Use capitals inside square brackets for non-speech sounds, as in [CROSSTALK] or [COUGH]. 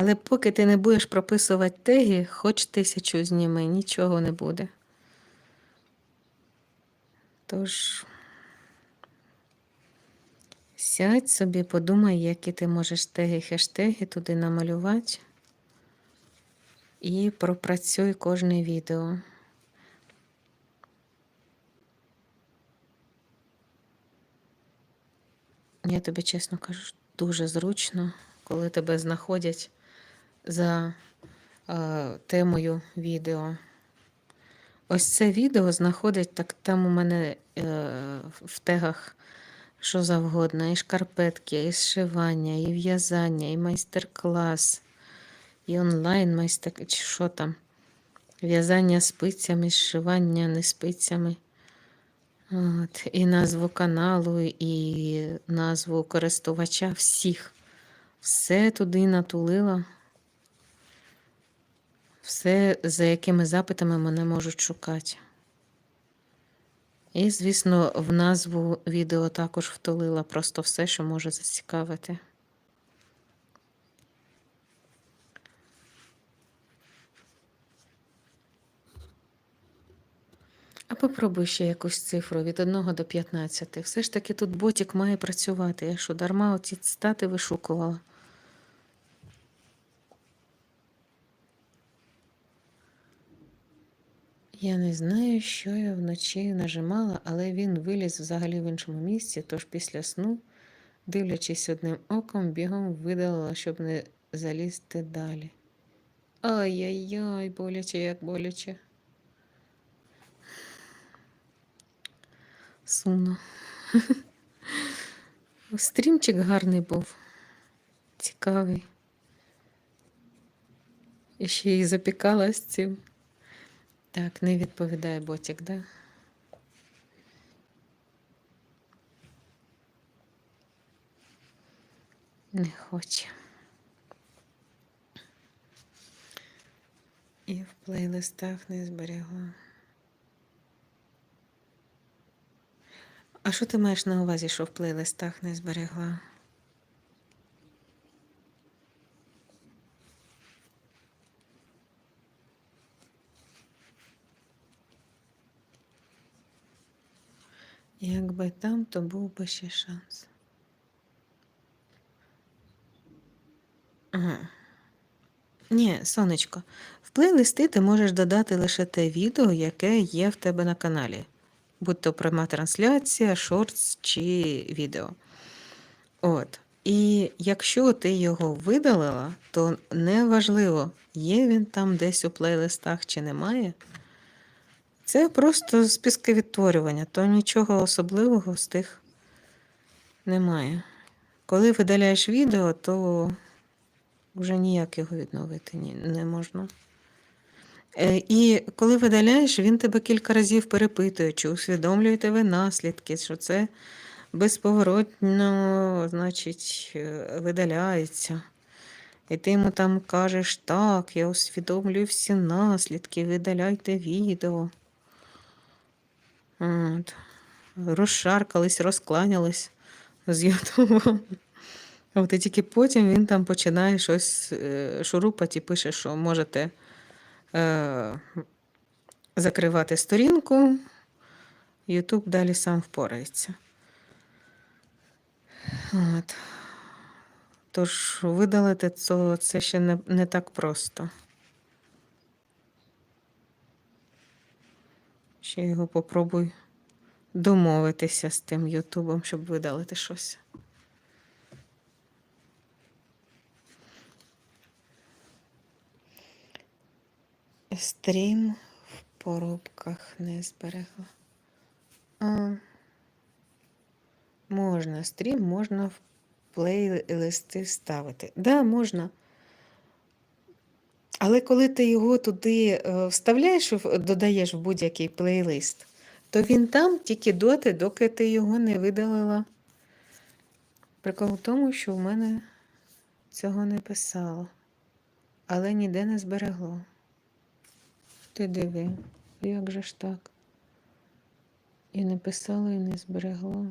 Але поки ти не будеш прописувати теги, хоч тисячу зніми, нічого не буде. Тож, сядь собі, подумай, які ти можеш теги, хештеги туди намалювати. І пропрацюй кожне відео. Я тобі чесно кажу, дуже зручно, коли тебе знаходять за е, темою відео. Ось це відео знаходять так там у мене е, в тегах що завгодно, і шкарпетки, і зшивання, і в'язання, і майстер-клас, і онлайн майстер чи що там. В'язання спицями, зшивання не спицями. От, і назву каналу, і назву користувача всіх. Все туди натулила. Все, за якими запитами мене можуть шукати. І, звісно, в назву відео також втулила просто все, що може зацікавити. А попробуй ще якусь цифру від 1 до 15. Все ж таки тут ботик має працювати. Я що, дарма оці стати вишукувала. Я не знаю, що я вночі нажимала, але він виліз взагалі в іншому місці, тож після сну, дивлячись одним оком, бігом видалила, щоб не залізти далі. Ай-яй-яй, боляче, як боляче. Сумно. [LAUGHS] Стрімчик гарний був. Цікавий. І ще й з цим. Так, не відповідає ботик, да? Не хоче. І в плейлистах не зберегла. А що ти маєш на увазі, що в плейлистах не зберегла? Якби там, то був би ще шанс. Ні, сонечко, в плейлисти ти можеш додати лише те відео, яке є в тебе на каналі, будь то пряма трансляція, шортс чи відео. От. І якщо ти його видалила, то неважливо, є він там десь у плейлистах чи немає. Це просто списковідтворювання, то нічого особливого з тих немає. Коли видаляєш відео, то вже ніяк його відновити не можна. Е, І коли видаляєш, він тебе кілька разів перепитує, чи усвідомлюєте ви наслідки, що це безповоротно, значить, е, видаляється. І ти йому там кажеш, так, я усвідомлюю всі наслідки, видаляйте відео. От. Розшаркались, розкланялись з Ютубом. От і тільки потім він там починає щось е, шурупати і пише, що можете е, закривати сторінку, Ютуб далі сам впорається. От. Тож видалити це, це ще не, не так просто. Ще його попробуй домовитися з тим Ютубом, щоб видалити щось. Стрім в поробках не зберегла. А, можна стрім, можна в плейлисти ставити. Да, можна. Але коли ти його туди е, вставляєш, додаєш в будь-який плейлист, то він там тільки доти, доки ти його не видалила. Прикол в тому, що в мене цього не писало, але ніде не зберегло. Ти диви, як же ж так? І не писало, і не зберегло.